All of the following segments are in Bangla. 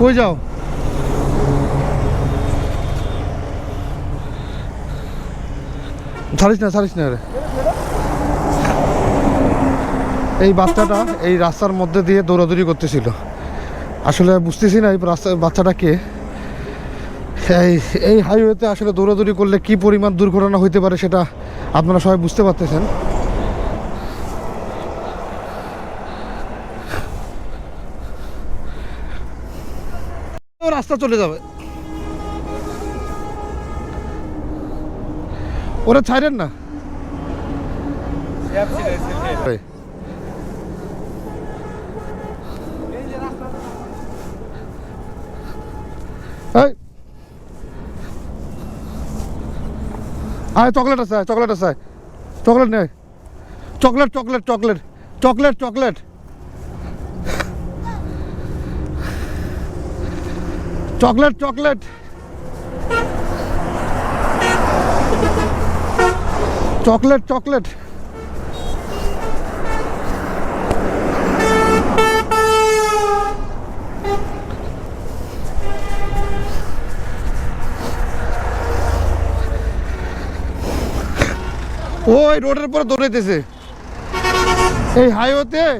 কই যাও? ছাড়িস না ছাড়িস না এই বাচ্চাটা এই রাস্তার মধ্যে দিয়ে দৌড়াদৌড়ি করতেছিল। আসলে বুঝতেছি না এই রাস্তা বাচ্চাটা কে। এই এই হাইওয়েতে আসলে দৌড়াদৌড়ি করলে কি পরিমাণ দুর্ঘটনা হইতে পারে সেটা আপনারা সবাই বুঝতে পারতেছেন। রাস্তা চলে যাবে। ওরা ছাড়েন না? আয়, চকলেট আছে চকলেট আছে চকলেট নেই chocolate chocolate chocolate chocolate chocolate. Chocolate chocolate. Chocolate chocolate. ওই রোডের পরে দৌড়াইতেছে। এই হাইওয়েতে এর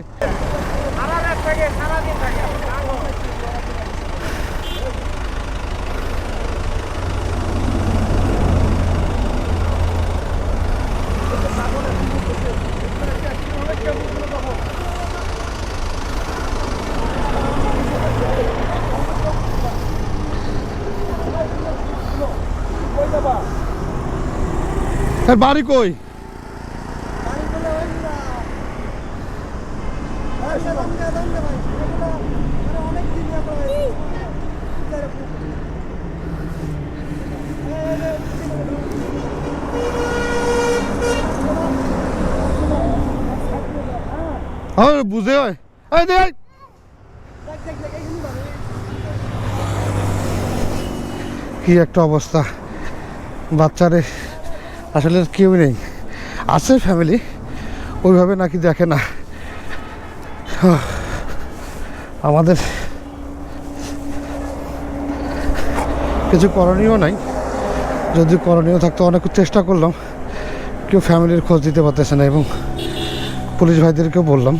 বাড়ি কই? হ্যাঁ বুঝে হয়। কি একটা অবস্থা। বাচ্চারে আসলে কেউ নেই। আছে ফ্যামিলি ওইভাবে নাকি দেখে না। আমাদের কিছু করণীয় নাই। যদি করণীয় থাকতো অনেক চেষ্টা করলাম, কেউ ফ্যামিলির খোঁজ দিতে পারতেছে না এবং পুলিশ ভাইদেরকেও বললাম।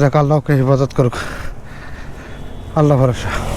যাক, আল্লাহকে হেফাজত করুক। আল্লাহ ভরসা।